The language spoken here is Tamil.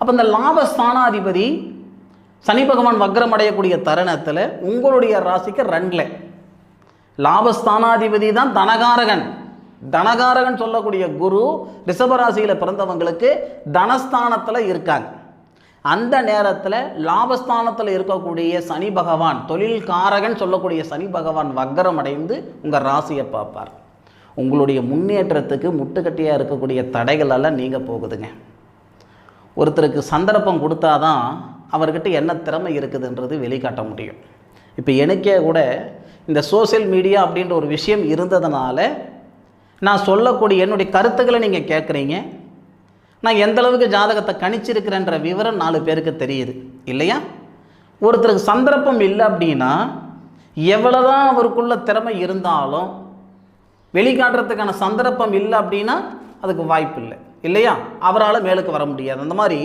அப்போ இந்த லாபஸ்தானாதிபதி சனி பகவான் வக்ரம் அடையக்கூடிய தருணத்தில் உங்களுடைய ராசிக்கு ரெண்டில். லாபஸ்தானாதிபதி தான் தனகாரகன். தனகாரகன் சொல்லக்கூடிய குரு ரிஷபராசியில் பிறந்தவங்களுக்கு தனஸ்தானத்தில் இருக்காங்க. அந்த நேரத்தில் லாபஸ்தானத்தில் இருக்கக்கூடிய சனி பகவான் தொழில் காரகன் சொல்லக்கூடிய சனி பகவான் வக்ரம் அடைந்து உங்கள் ராசியை பார்ப்பார். உங்களுடைய முன்னேற்றத்துக்கு முட்டுக்கட்டியாக இருக்கக்கூடிய தடைகளெல்லாம் நீங்கள் போகுதுங்க. ஒருத்தருக்கு சந்தர்ப்பம் கொடுத்தாதான் அவர்கிட்ட என்ன திறமை இருக்குதுன்றது வெளிக்காட்ட முடியும். இப்போ எனக்கே கூட இந்த சோஷியல் மீடியா அப்படின்ற ஒரு விஷயம் இருந்ததுனால நான் சொல்லக்கூடிய என்னுடைய கருத்துக்களை நீங்கள் கேட்குறீங்க நான் எந்த அளவுக்கு ஜாதகத்தை கணிச்சிருக்கிறேன்ற விவரம் நாலு பேருக்கு தெரியுது. இல்லையா? ஒருத்தருக்கு சந்தர்ப்பம் இல்லை அப்படின்னா எவ்வளோதான் அவருக்குள்ள திறமை இருந்தாலும் வெளிக்காட்டுறதுக்கான சந்தர்ப்பம் இல்லை அப்படின்னா அதுக்கு வாய்ப்பு இல்லை இல்லையா? அவரால் மேலுக்கு வர முடியாது. அந்த மாதிரி